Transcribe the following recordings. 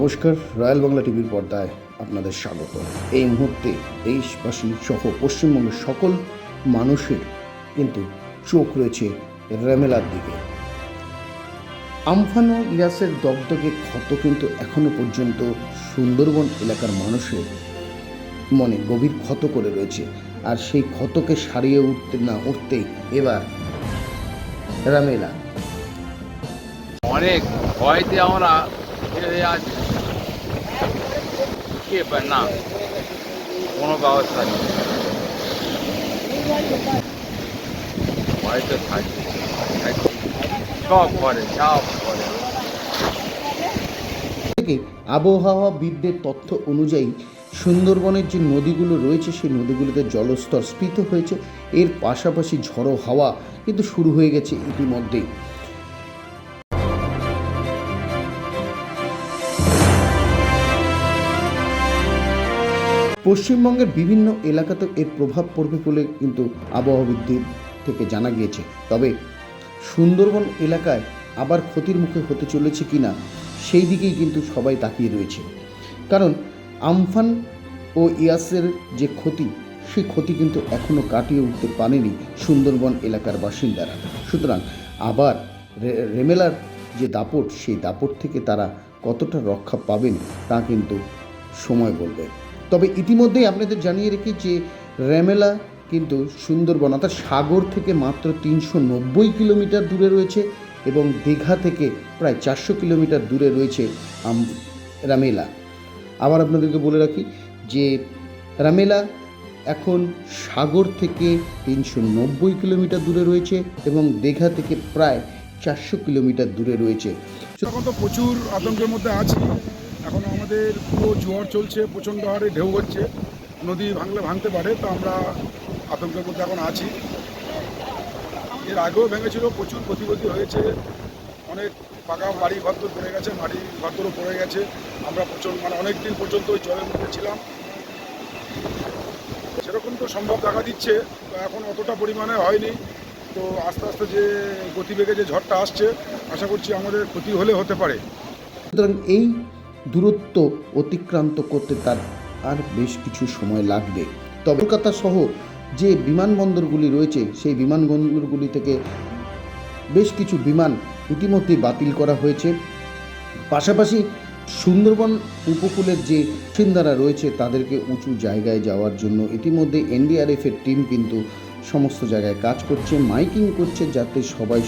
নমস্কার, রয়্যাল বাংলা টিভির পর্দায় আপনাদের স্বাগত। এই মুহূর্তে দেশবাসী সহ পশ্চিমবঙ্গের সকল মানুষের কিন্তু চোখ রয়েছে রেমেলার দিকে। আমফান ইয়াসের দগদগে ক্ষত কিন্তু এখনও পর্যন্ত সুন্দরবন এলাকার মানুষের মনে গভীর ক্ষত করে রয়েছে। আর সেই ক্ষতকে সারিয়ে উঠতে না উঠতেই এবার রামেলা। অনেক ভয়তে আমরা ফিরে আছি কে পায় না, কোনো ব্যবস্থা নেই। ভয়তে থাকি। সব করে সব করে আবহাওয়াবিদদের তথ্য অনুযায়ী সুন্দরবনের যে নদীগুলো রয়েছে, সেই নদীগুলোতে জলস্তর স্ফীত হয়েছে। এর পাশাপাশি ঝড়ো হাওয়া কিন্তু শুরু হয়ে গেছে ইতিমধ্যেই। পশ্চিমবঙ্গের বিভিন্ন এলাকাতে এর প্রভাব পড়বে বলে কিন্তু আবহাওয়াবিদদের থেকে জানা গিয়েছে। তবে সুন্দরবন এলাকায় আবার ক্ষতির মুখে হতে চলেছে কিনা, সেই দিকেই কিন্তু সবাই তাকিয়ে রয়েছে। কারণ আমফান ও ইয়াসের যে ক্ষতি, সেই ক্ষতি কিন্তু এখনও কাটিয়ে উঠতে পারেনি সুন্দরবন এলাকার বাসিন্দারা। সুতরাং আবার রেমেলার যে দাপট, সেই দাপট থেকে তারা কতটা রক্ষা পাবেন তা কিন্তু সময় বলবে। তবে ইতিমধ্যেই আপনাদের জানিয়ে রেখি যে রেমেলা কিন্তু সুন্দরবন, অর্থাৎ সাগর থেকে মাত্র তিনশো নব্বই কিলোমিটার দূরে রয়েছে এবং দীঘা থেকে প্রায় চারশো কিলোমিটার দূরে রয়েছে রামেলা আবার আপনাদেরকে বলে রাখি যে রামেলা এখন সাগর থেকে তিনশো নব্বই কিলোমিটার দূরে রয়েছে এবং দীঘা থেকে প্রায় চারশো কিলোমিটার দূরে রয়েছে। এখন তো প্রচুর আতঙ্কের মধ্যে আছি। এখন আমাদের পুরো জোয়ার চলছে, প্রচণ্ড হারে, ঢেউ হচ্ছে, নদী ভাঙলে ভাঙতে পারে, তো আমরা আতঙ্কের মধ্যে এখন আছি। এর আগেও ভেঙেছিল, প্রচুর ক্ষতিগতি হয়েছে, অনেক পাকা বাড়ি ঘরদোর পড়ে গেছে মাটি ঘরদোরও পড়ে গেছে, আমরা প্রচণ্ড মানে অনেক দিন পর্যন্ত ওই জলের মধ্যে ছিলাম। সেরকম তো সম্ভব দেখা দিচ্ছে এখন অতটা পরিমাণে হয়নি, তো আস্তে আস্তে যে গতিবেগে যে ঝড়টা আসছে, আশা করছি আমাদের ক্ষতি হলে হতে পারে। সুতরাং এই দূরত্ব অতিক্রান্ত করতে তার আর বেশ কিছু সময় লাগবে। তবে কলকাতা সহ যে বিমানবন্দরগুলি রয়েছে, সেই বিমানবন্দরগুলি থেকে বেশ কিছু বিমান ইতিমধ্যেই বাতিল করা হয়েছে। পাশাপাশি সুন্দরবন উপকূলের যে বাসিন্দারা রয়েছে, তাদেরকে উঁচু জায়গায় যাওয়ার জন্য ইতিমধ্যে এনডিআরএফের টিম কিন্তু সমস্ত জায়গায় কাজ করছে, মাইকিং করছে যাতে সবাই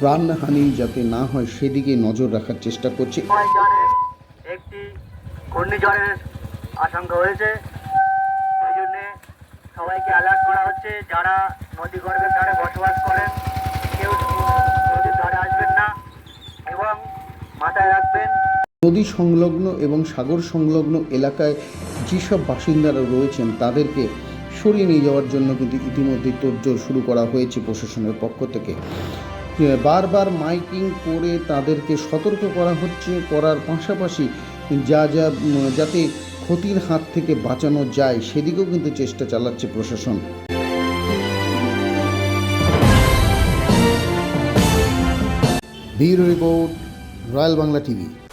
প্রাণহানি যাতে না হয়, সেদিকে নজর রাখার চেষ্টা করছে। একটি ঘূর্ণিঝড়ের আশঙ্কা হয়েছে সেই জন্যে সবাইকে অ্যালার্ট করা হচ্ছে যারা নদী গর্ভের ধারে বসবাস করেন, কেউ নদীর ধারে আসবেন না এবং মাথায় রাখবেন নদী সংলগ্ন এবং সাগর সংলগ্ন এলাকায় যেসব বাসিন্দারা রয়েছেন, তাদেরকে সরিয়ে নিয়ে যাওয়ার জন্য কিন্তু ইতিমধ্যেই তোড়জোড় শুরু করা হয়েছে প্রশাসনের পক্ষ থেকে। বারবার মাইকিং করে তাদেরকে সতর্ক করা হচ্ছে, করার পাশাপাশি যা যা যাতে ক্ষতির হাত থেকে বাঁচানো যায়, সেদিকেও কিন্তু চেষ্টা চালাচ্ছে প্রশাসন। Bureau report, royal Bangla TV.